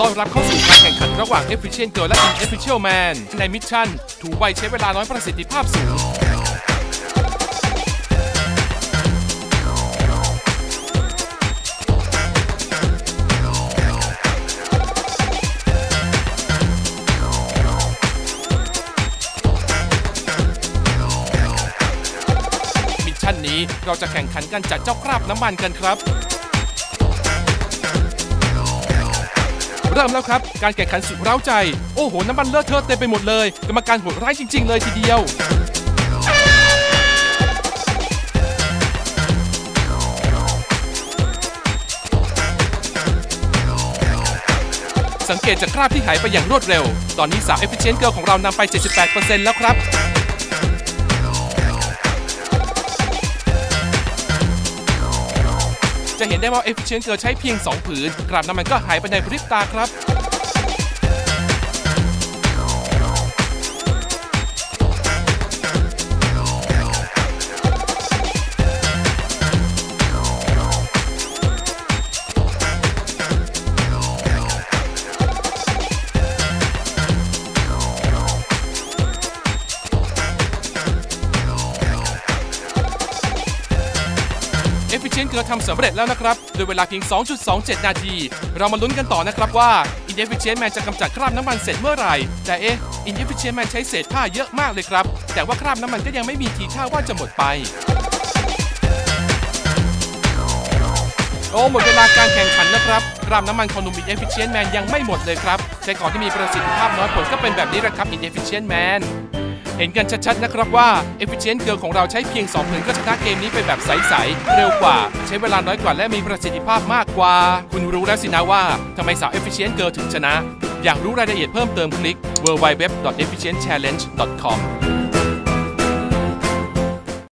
ต้อนรับเข้าสู่การแข่งขันระหว่าง Efficient Girl และ Inefficient Man ในมิชชั่นถูไวใช้เวลาน้อยประสิทธิภาพสูง มิชชั่นนี้เราจะแข่งขันกันจัดเจ้าคราบน้ำมันกันครับ เริ่มแล้วครับ การแข่งขันสุดเร้าใจ โอ้โห น้ำมันเลอะเทอะเต็มไปหมดเลย กรรมการโหดร้ายจริง ๆ เลยทีเดียวสังเกตจากคราบที่หายไปอย่างรวดเร็ว ตอนนี้สาว Efficient Girl ของเรานำไป 78%แล้วครับ จะเห็นได้ว่า Efficient Girl ใช้เพียง 2 ผืนกราบน้ำมันก็หายไปในพริบตาครับ Efficient Girl ทำสำเร็จแล้วนะครับโดยเวลาเพียง 2.27 นาที เรามาลุ้นกันต่อนะครับว่า Inefficient Man จะกำจัดคราบน้ำมันเสร็จเมื่อไหร่ แต่เอ๊ะ Inefficient Man ใช้เศษผ้าเยอะมากเลยครับ แต่ว่าคราบน้ำมันก็ยังไม่มีทีท่าว่าจะหมดไป โอ้หมดเวลาการแข่งขันนะครับคราบน้ำมันของหนุ่ม Inefficient Man ยังไม่หมดเลยครับใช้ของที่มีประสิทธิภาพน้อยผลก็เป็นแบบนี้แหละครับ Inefficient Man เห็นกันชัดๆนะครับว่า Efficient Girl ของเราใช้เพียง2ผืนก็ชนะเกมนี้ไปแบบใสๆ เร็วกว่า ใช้เวลาน้อยกว่าและมีประสิทธิภาพมากกว่า คุณรู้แล้วสินะว่าทำไมสาว Efficient Girl ถึงชนะ อยากรู้รายละเอียดเพิ่มเติมคลิก www.efficientchallenge.com